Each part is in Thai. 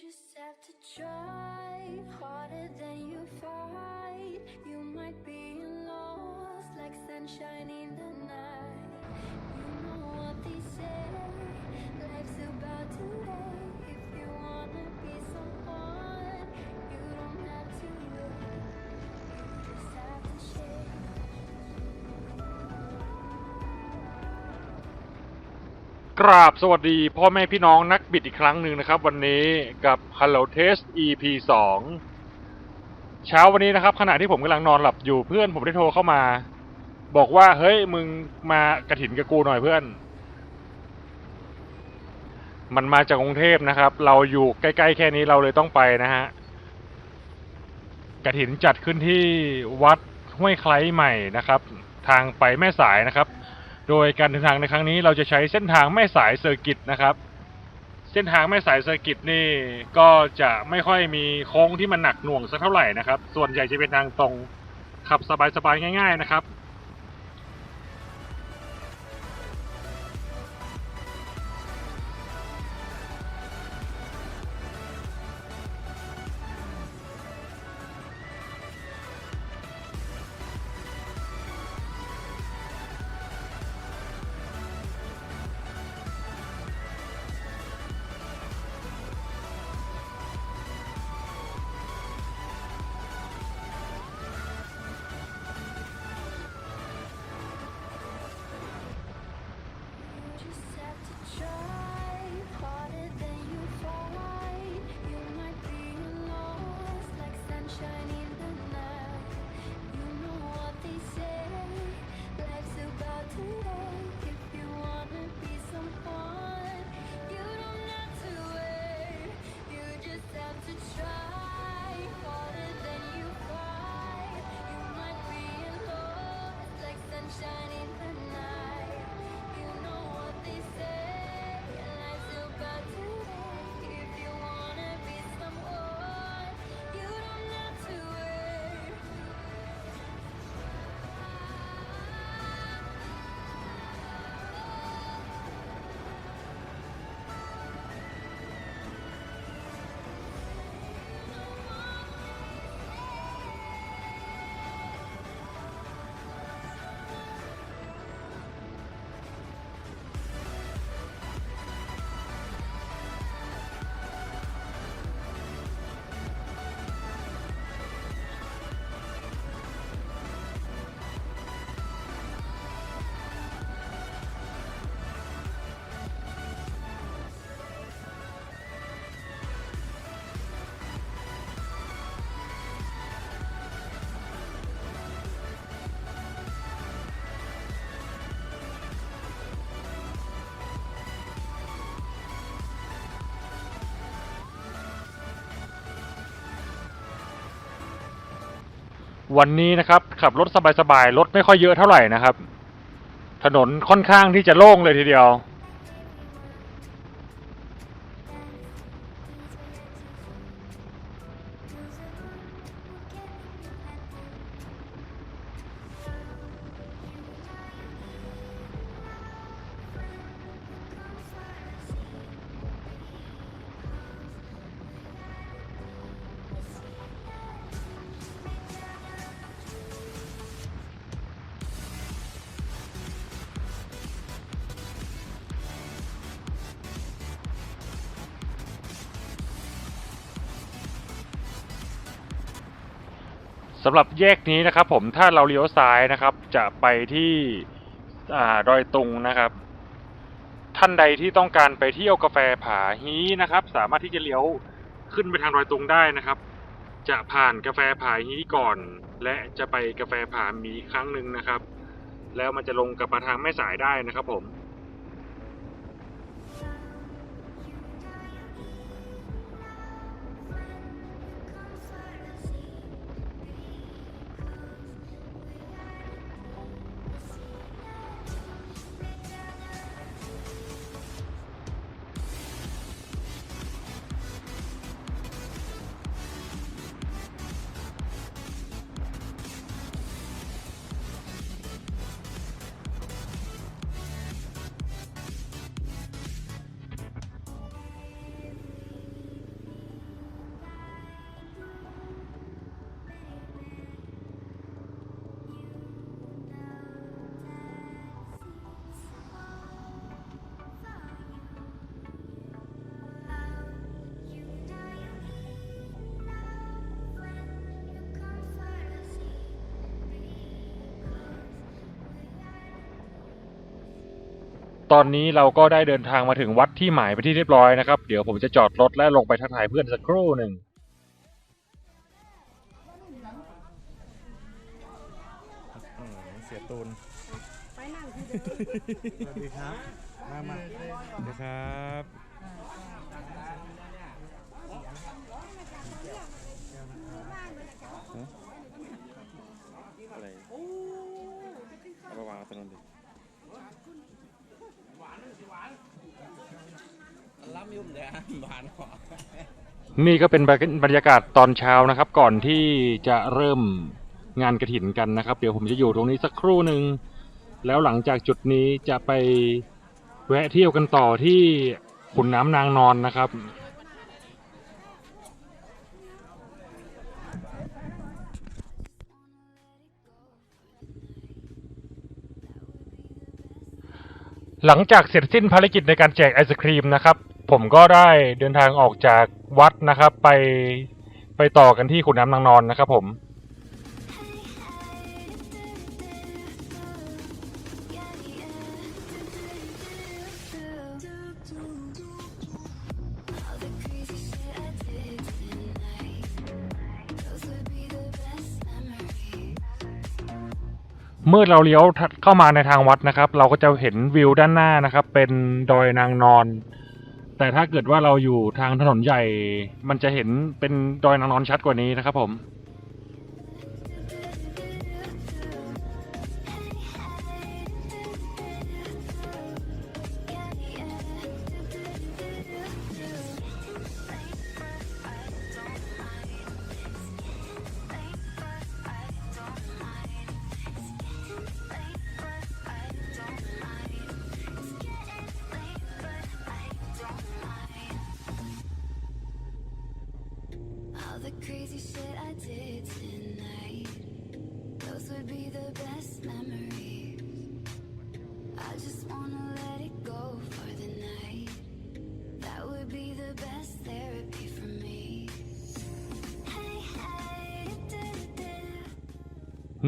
just have to try harder than you fight. You might be lost like sunshine in the night. You know what they say, life's about to end. กราบสวัสดีพ่อแม่พี่น้องนักบิดอีกครั้งหนึ่งนะครับ วันนี้กับ Hello Test EP 2 เช้าวันนี้นะครับ ขณะที่ผมกำลังนอนหลับอยู่เพื่อนผมได้โทรเข้ามา บอกว่าเฮ้ยมึงมากระถินกับกูหน่อยเพื่อน มันมาจากกรุงเทพนะครับ เราอยู่ใกล้ๆแค่นี้เราเลยต้องไปนะฮะกระถินจัดขึ้นที่วัดห้วยไคล้ใหม่นะครับ ทางไปแม่สายนะครับ โดยการเดินทางในครั้งนี้เราจะใช้เส้นทางแม่สายเซอร์กิตนะครับ เส้นทางแม่สายเซอร์กิตนี่ก็จะไม่ค่อยมีโค้งที่มันหนักหน่วงสักเท่าไหร่นะครับ ส่วนใหญ่จะเป็นทางตรงขับสบายๆง่าย ๆนะครับ วันนี้นะครับขับรถสบายๆรถไม่ค่อยเยอะเท่าไหร่นะครับ ถนนค่อนข้างที่จะโล่งเลยทีเดียวำหรับแยกนี้นะครับ ผมถ้าเราเลี้ยวซ้ายนะครับ จะไปที่อ่าดอยตุงนะครับ ท่านใดที่ต้องการไปเที่ยวกาแฟผาฮีนะครับ สามารถที่จะเลี้ยวขึ้นไปทางดอยตุงได้นะครับ จะผ่านกาแฟผาฮีก่อน และจะไปกาแฟผามีครั้งหนึ่งนะครับ แล้วมันจะลงกับมาทางแม่สายได้นะครับ ผม ตอนนี้เราก็ได้เดินทางมาถึงวัดที่หมายไปนที่เรียบร้อยนะครับ เดี๋ยวผมจะจอดรถและลงไปทักทายเพื่อนสักครู่หนึ่งเสียตูนไปนั่งที่เดิมสวัสดีครับ มามาสวัสดีครับ อะไรเอามาวางตรงนั้นดิ ล้ำยุ่มเดี๋ยวบา นี่ก็เป็นบรรยากาศตอนเช้านะครับ ก่อนที่จะเริ่มงานกระถินกันนะครับ เดี๋ยวผมจะอยู่ตรงนี้สักครู่หนึ่งแล้วหลังจากจุดนี้จะไปแวะเที่ยวกันต่อที่ขุนน้ำนางนอนนะครับ หลังจากเสร็จสิ้นภารกิจในการแจกไอศครีมนะครับ ผมก็ได้เดินทางออกจากวัดนะครับ ไปไปต่อกันที่ขุนน้ำนางนอนนะครับผมเมื่อเราเลี้ยวเข้ามาในทางวัดนะครับ เราก็จะเห็นวิวด้านหน้านะครับ เป็นดอยนางนอน แต่ถ้าเกิดว่าเราอยู่ทางถนนใหญ่ มันจะเห็นเป็นดอยนางนอนชัดกว่านี้นะครับผม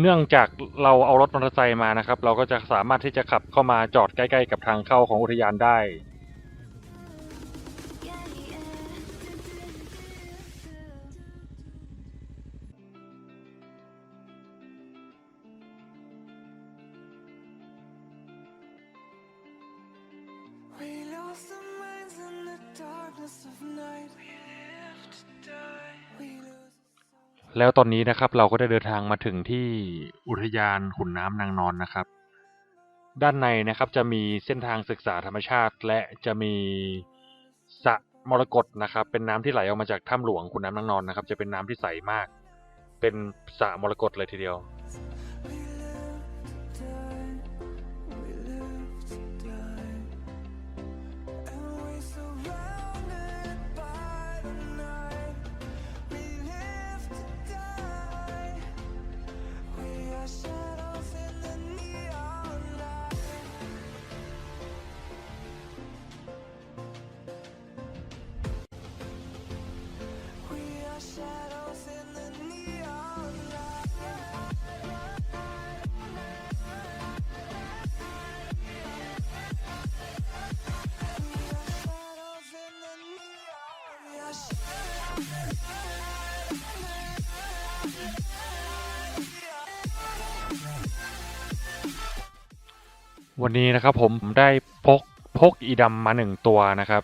เนื่องจากเราเอารถมอเตอร์ไซค์มานะครับ เราก็จะสามารถที่จะขับเข้ามาจอดใกล้ ๆ กับทางเข้าของอุทยานได้ แล้วตอนนี้นะครับเราก็ได้เดินทางมาถึงที่อุทยานขุนน้ำนางนอนนะครับ ด้านในนะครับจะมีเส้นทางศึกษาธรรมชาติ และจะมีสระมรกตนะครับ เป็นน้ำที่ไหลออกมาจากถ้ำหลวงขุนน้ำนางนอนนะครับ จะเป็นน้ำที่ใสมาก เป็นสระมรกตเลยทีเดียว วันนี้นะครับผมได้พกพกอีดำมาหนึ่งตัวนะครับ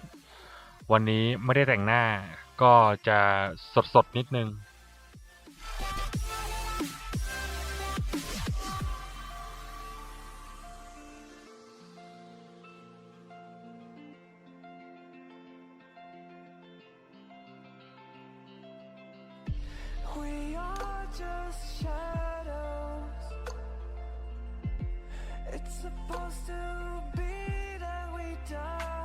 วันนี้ไม่ได้แต่งหน้าก็จะสดสดๆนิดนึง supposed to be that we die.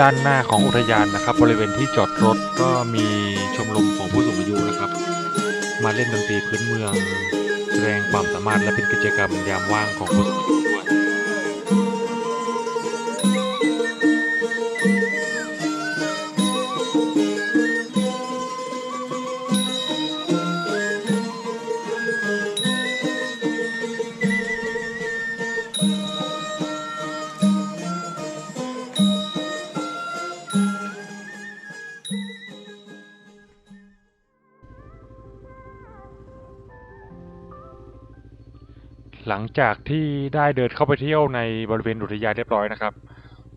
ด้านหน้าของอุทยานนะครับ บริเวณที่จอดรถก็มีชมรมของผู้สูงอายุนะครับ มาเล่นดนตรีพื้นเมือง แสดงความสามารถและเป็นกิจกรรมยามว่างของผู้สูงอายุ ลังจากที่ได้เดินเข้าไปเที่ยวในบริเวณอุทยานเรียบร้อยนะครับ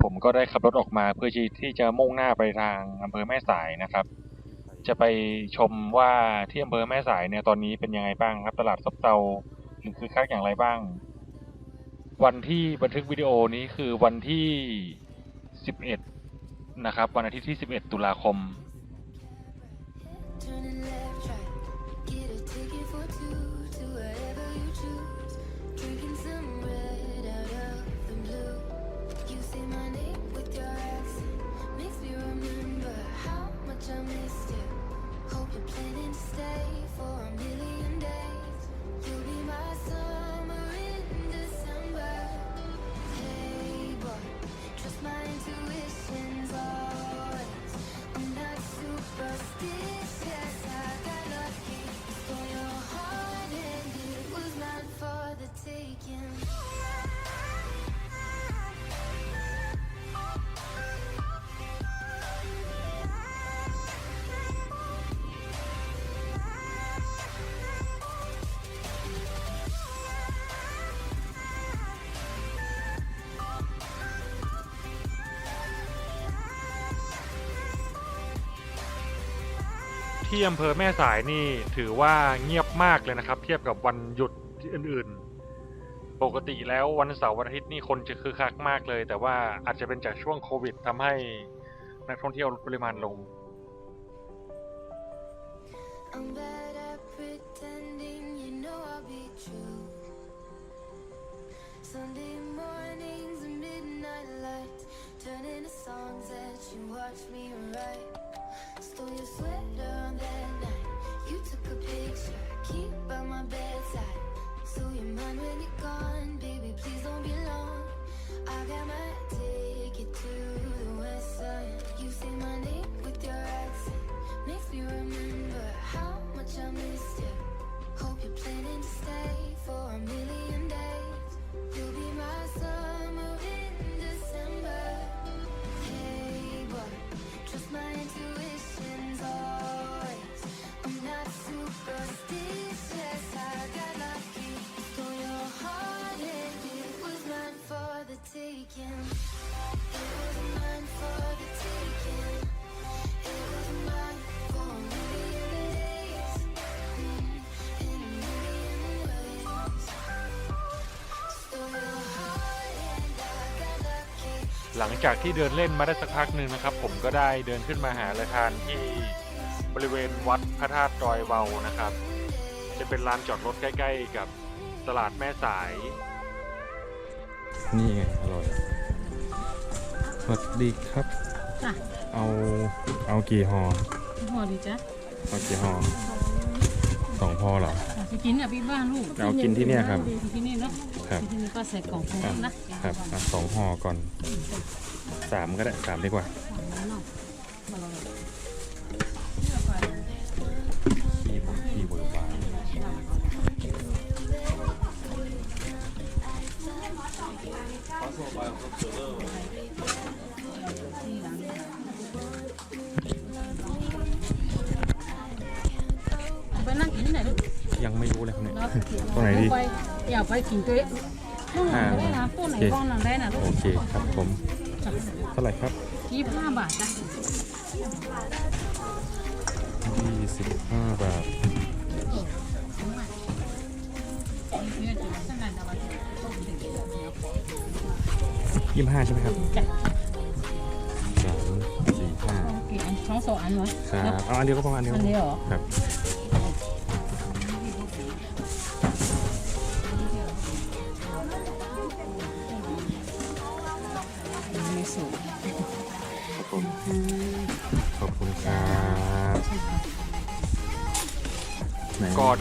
ผมก็ได้ขับรถออกมาเพื่อที่ที่จะมุ่งหน้าไปทางอำเภอแม่สายนะครับ จะไปชมว่าที่อำเภอแม่สายเนี่ยตอนนี้เป็นยังไงบ้างครับ ตลาดซบเตาหรือคือคักอย่างไรบ้าง วันที่บันทึกวิดีโอนี้คือวันที่ 11 นะครับ วันอาทิตย์ที่ 11 ตุลาคม Turning ที่อำเภอแม่สายนี่ถือว่าเงียบมากเลยนะครับ เทียบกับวันหยุดอื่นๆ ปกติแล้ววันเสาร์วันอาทิตย์นี่คนจะคือคักมากเลย แต่ว่าอาจจะเป็นจากช่วงโควิดทำให้นักท่องเที่ยวลดปริมาณลง I'm bad at pretending, you know I'll be true. Sunday mornings and midnight lights turn into songs that you watch me write. Stole your sweat. Took a picture, keep by my bedside. So you're mine when you're gone, baby. Please don't be long. I got my ticket to the west side. You say my name with your accent. Makes me remember how much I missed you. Hope you're planning to stay for a million days. You'll be my summer in December. Hey boy, trust my หลังจากที่เดินเล่นมาได้สักพักหนึ่งนะครับ ผมก็ได้เดินขึ้นมาหาละทานที่บริเวณวัดพระธาตุดอยเบานะครับ จะเป็นลานจอดรถใกล้ ๆ กับตลาดแม่สาย นี่ไงอร่อย สวัสดีครับ จ้ะ เอาเอากี่ห่อห่อดีจ้ะเอากี่ห่อสองพอเหรอ อะจะกินกับพี่บ้านลูกเอากินที่เนี่ยครับกินที่นี่เนาะครับกินที่นี่ก็ใส่กล่องโฟมนะครับอะสองห่อก่อนสามก็ได้สามดีกว่า ตรงไหนดีไปอยากไปกินตัวเองนู่นไหนได้นะตู้ไหนบ้องหนังได้นะลูกโอเคครับผมเท่าไหร่ครับยี่สิบห้าบาทจ้ะ25บาทยี่ห้าใช่ไหมครับจ้ะสามสี่ห้ากี่อันสองสองอันวะครับเอาอันเดียวก็พออันเดียวอันนี้เหรอครับ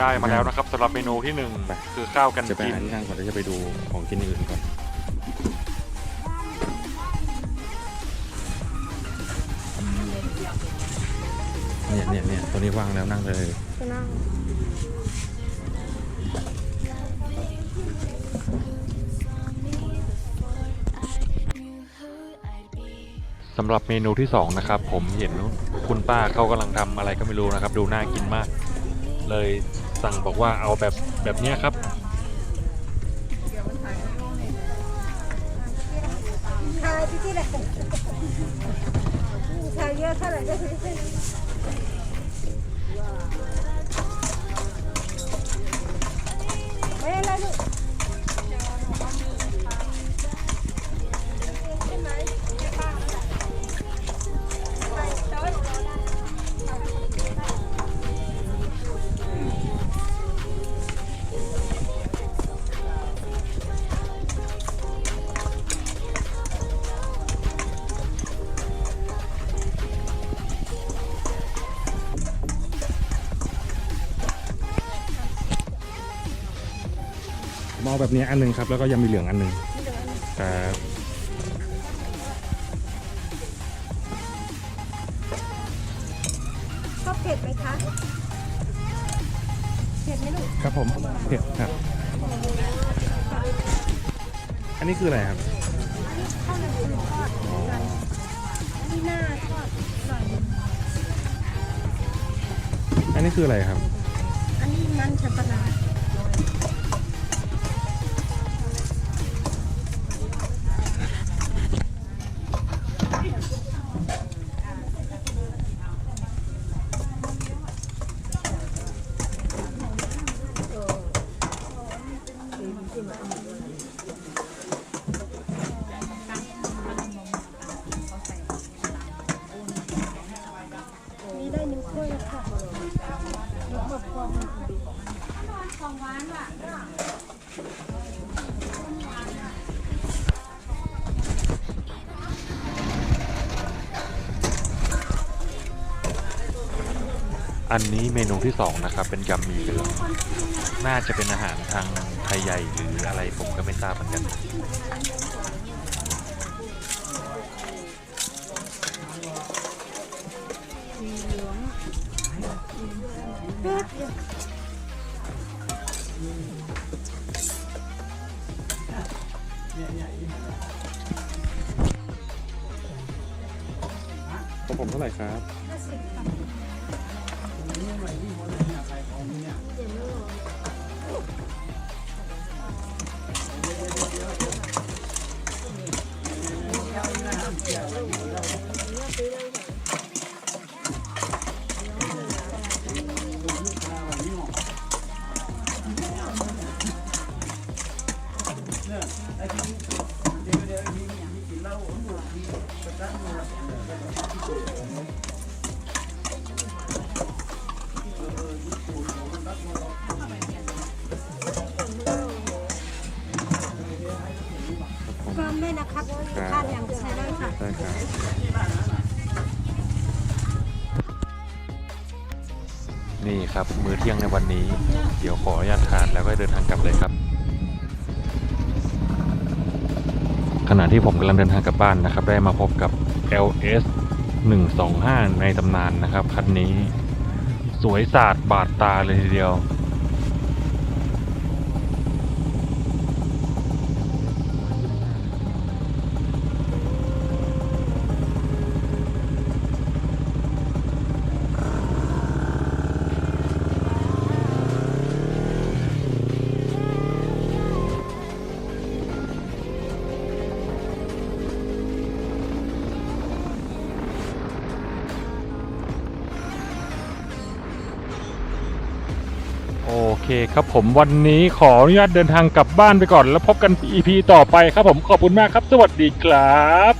ไหนก็ได้มาแล้วนะครับสำหรับเมนูที่หนึ่งคือข้าวกันจะไปกินหาที่นั่งก่อนแล้วจะไปดูของกินอื่นก่อนเนี่ยเนี่ยเนี่ยตัวนี้ว่างแล้วนั่งเลยสำหรับเมนูที่สองนะครับ ผมเห็นคุณป้าเขากำลังทำอะไรก็ไม่รู้นะครับ ดูน่ากินมาก เลย สั่งบอกว่าเอาแบบแบบเนี้ยครับ ชายที่ที่ไหนชายเยอะเท่าไหร่ก็ซื้อไม่อะไรลูก แบบนี้อันหนึงครับ แล้วก็ยังมีเหลืองอันหนึงครับชอบเผ็ดไหมคะเผ็ดไหมลูกครับผมเผ็ดครับ อันนี้คืออะไรครับข้าวหนึ่งคือทอดกันอันนี้หน้าทอดหน่อยหนึ่งอันนี้คืออะไรครับ อันนี้เมนูที่สองนะครับ เป็นยำหมีเหลือง น่าจะเป็นอาหารทางไทยใหญ่หรืออะไรผมก็ไม่ทราบเหมือนกัน ของผมเท่าไหร่ครับ เพิ่มด้วยนะครับครับทานอย่างใช้ได้ค่ะ ได้ครับนี่ครับ มื้อเที่ยงในวันนี้ เดี๋ยวขออนุญาตทานแล้วก็เดินทางกลับเลยครับ ขณะที่ผมกำลังเดินทางกลับบ้านนะครับ ได้มาพบกับ LS 125 ในตำนานนะครับ คันนี้ สวยสาดบาดตาเลยทีเดียว ครับผมวันนี้ขออนุญาตเดินทางกลับบ้านไปก่อน แล้วพบกัน EP ต่อไปครับผมขอบคุณมากครับ สวัสดีครับ